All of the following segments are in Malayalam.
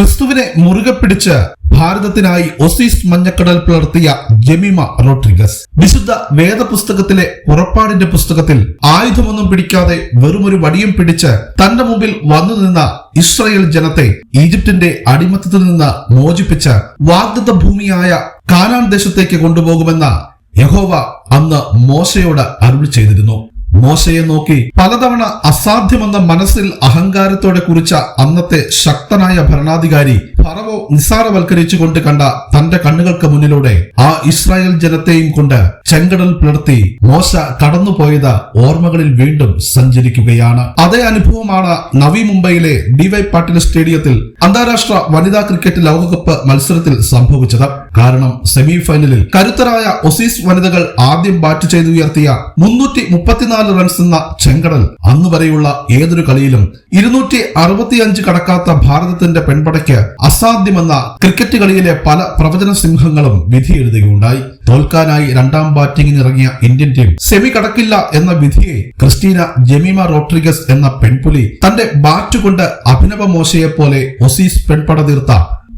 ക്രിസ്തുവിനെ മുറുകെ പിടിച്ച് ഭാരതത്തിനായി ഒസീസ് മഞ്ഞക്കടൽ പിളർത്തിയ ജെമിമ റോഡ്രിഗസ്. വിശുദ്ധ വേദപുസ്തകത്തിലെ പുറപ്പാടിന്റെ പുസ്തകത്തിൽ ആയുധമൊന്നും പിടിക്കാതെ വെറുമൊരു വടിയും പിടിച്ച് തന്റെ മുമ്പിൽ വന്നു നിന്ന ഇസ്രയേൽ ജനത്തെ ഈജിപ്തിന്റെ അടിമത്തത്തിൽ നിന്ന് മോചിപ്പിച്ച് വാഗ്ദത്ത ഭൂമിയായ കാനാൻ ദേശത്തേക്ക് കൊണ്ടുപോകുമെന്ന യഹോവ അന്ന് മോശയോട് അരുൾ ചെയ്തിരുന്നു. മോശയെ നോക്കി പലതവണ അസാധ്യമെന്ന മനസ്സിൽ അഹങ്കാരത്തോടെ കുറിച്ച അന്നത്തെ ശക്തനായ ഭരണാധികാരി ഫറവോ നിസ്സാരവൽക്കരിച്ചുകൊണ്ട് കണ്ട തന്റെ കണ്ണുകൾക്ക് മുന്നിലൂടെ ആ ഇസ്രായേൽ ജനത്തെയും കൊണ്ട് ചെങ്കടൽ പിളർത്തി മോശ കടന്നുപോയത് ഓർമ്മകളിൽ വീണ്ടും സഞ്ചരിക്കുകയാണ്. അതേ അനുഭവമാണ് നവി മുംബൈയിലെ ഡി വൈ പാട്ടീൽ സ്റ്റേഡിയത്തിൽ അന്താരാഷ്ട്ര വനിതാ ക്രിക്കറ്റ് ലോകകപ്പ് മത്സരത്തിൽ സംഭവിച്ചത്. കാരണം സെമി ഫൈനലിൽ കരുത്തരായ ഒസീസ് വനിതകൾ ആദ്യം ബാറ്റ് ചെയ്തുയർത്തിയ മുന്നൂറ്റി മുപ്പത്തിനാല് റൺസ് എന്ന ചെങ്കടൽ അന്ന് വരെയുള്ള ഏതൊരു കളിയിലും ഇരുന്നൂറ്റി അറുപത്തിയഞ്ച് കടക്കാത്ത ഭാരതത്തിന്റെ പെൺപടയ്ക്ക് അസാധ്യമെന്ന ക്രിക്കറ്റ് കളിയിലെ പല പ്രവചന സിംഹങ്ങളും വിധിയെഴുതുകയുണ്ടായി തോൽക്കാനായി രണ്ടാം ബാറ്റിംഗിന് ഇറങ്ങിയ ഇന്ത്യൻ ടീം സെമി കടക്കില്ല എന്ന വിധിയെ ക്രിസ്റ്റീന ജെമിമ റോഡ്രിഗസ് എന്ന പെൺപുലി തന്റെ ബാറ്റ് കൊണ്ട് അഭിനവ മോശയെ പോലെ ഒസീസ് പെൺപട തീർത്ത.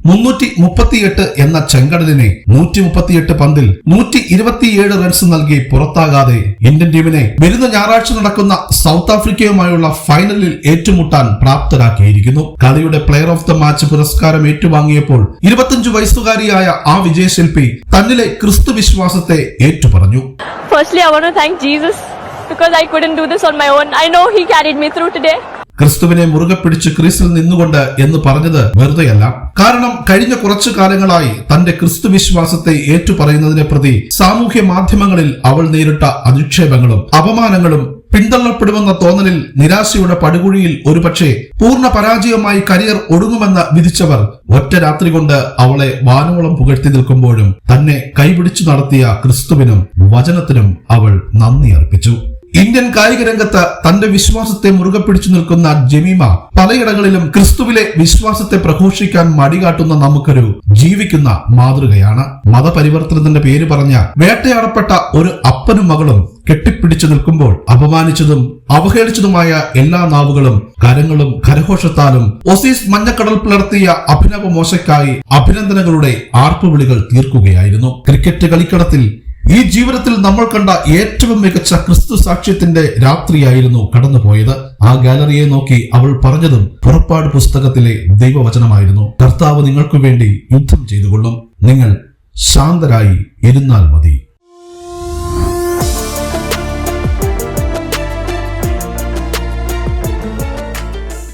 മുന്നൂറ്റി മുപ്പത്തിയെട്ട് എന്ന ചെങ്കടലിനെ നൂറ്റി മുപ്പത്തിയെട്ട് പന്തിൽ നൂറ്റി ഇരുപത്തിയേഴ് റൺസ് നൽകി പുറത്താകാതെ ഇന്ത്യൻ ടീമിനെ വരുന്ന ഞായറാഴ്ച നടക്കുന്ന സൗത്ത് ആഫ്രിക്കയുമായുള്ള ഫൈനലിൽ ഏറ്റുമുട്ടാൻ പ്രാപ്തരാക്കിയിരിക്കുന്നു കളിയുടെ പ്ലെയർ ഓഫ് ദ മാച്ച് പുരസ്കാരം ഏറ്റുവാങ്ങിയപ്പോൾ ഇരുപത്തിയഞ്ചു വയസ്സുകാരിയായ ആ വിജയശില്പി തന്നിലെ ക്രിസ്തു വിശ്വാസത്തെ ഏറ്റുപറഞ്ഞു because I couldn't do this on my own. I know He carried me through today. ക്രിസ്തുവിനെ മുറുകെ പിടിച്ച് ക്രീസിൽ നിന്നുകൊണ്ട് എന്ന് പറഞ്ഞത് വെറുതെയല്ല. കാരണം കഴിഞ്ഞ കുറച്ചു കാലങ്ങളായി തന്റെ ക്രിസ്തു വിശ്വാസത്തെ ഏറ്റുപറയുന്നതിനെ പ്രതി സാമൂഹ്യ മാധ്യമങ്ങളിൽ അവൾ നേരിട്ട അധിക്ഷേപങ്ങളും അപമാനങ്ങളും പിന്തള്ളപ്പെടുമെന്ന തോന്നലിൽ നിരാശയുടെ പടുകുഴിയിൽ ഒരുപക്ഷെ പൂർണ പരാജയമായി കരിയർ ഒടുങ്ങുമെന്ന് വിധിച്ചവർ ഒറ്റ രാത്രി കൊണ്ട് അവളെ വാനോളം പുകഴ്ത്തി നിൽക്കുമ്പോഴും തന്നെ കൈപിടിച്ചു നടത്തിയ ക്രിസ്തുവിനും വചനത്തിനും അവൾ നന്ദി അർപ്പിച്ചു. ഇന്ത്യൻ കായിക രംഗത്ത് തന്റെ വിശ്വാസത്തെ മുറുകെ പിടിച്ചു നിൽക്കുന്ന ജമീമ പലയിടങ്ങളിലും ക്രിസ്തുവിലെ വിശ്വാസത്തെ പ്രഘോഷിക്കാൻ മടികാട്ടുന്ന നമുക്കൊരു ജീവിക്കുന്ന മാതൃകയാണ്. മതപരിവർത്തനത്തിന്റെ പേര് പറഞ്ഞ വേട്ടയാടപ്പെട്ട ഒരു അപ്പനും മകളും കെട്ടിപ്പിടിച്ചു നിൽക്കുമ്പോൾ അപമാനിച്ചതും അവഹേളിച്ചതുമായ എല്ലാ നാവുകളും കരങ്ങളും കരഘോഷത്താലും ഒസീസ് മഞ്ഞക്കടൽ പിളർത്തിയ അഭിനവ മോശയ്ക്കായി അഭിനന്ദനങ്ങളുടെ ആർപ്പുവിളികൾ തീർക്കുകയായിരുന്നു. ക്രിക്കറ്റ് കളിക്കളത്തിൽ ഈ ജീവിതത്തിൽ നമ്മൾ കണ്ട ഏറ്റവും മികച്ച ക്രിസ്തു സാക്ഷ്യത്തിന്റെ രാത്രിയായിരുന്നു കടന്നുപോയത്. ആ ഗാലറിയെ നോക്കി അവൾ പറഞ്ഞതും പുറപ്പാട് പുസ്തകത്തിലെ ദൈവവചനമായിരുന്നു. കർത്താവ് നിങ്ങൾക്കു വേണ്ടി യുദ്ധം ചെയ്തുകൊള്ളും. നിങ്ങൾ ശാന്തരായി ഇരുന്നാൽ മതി.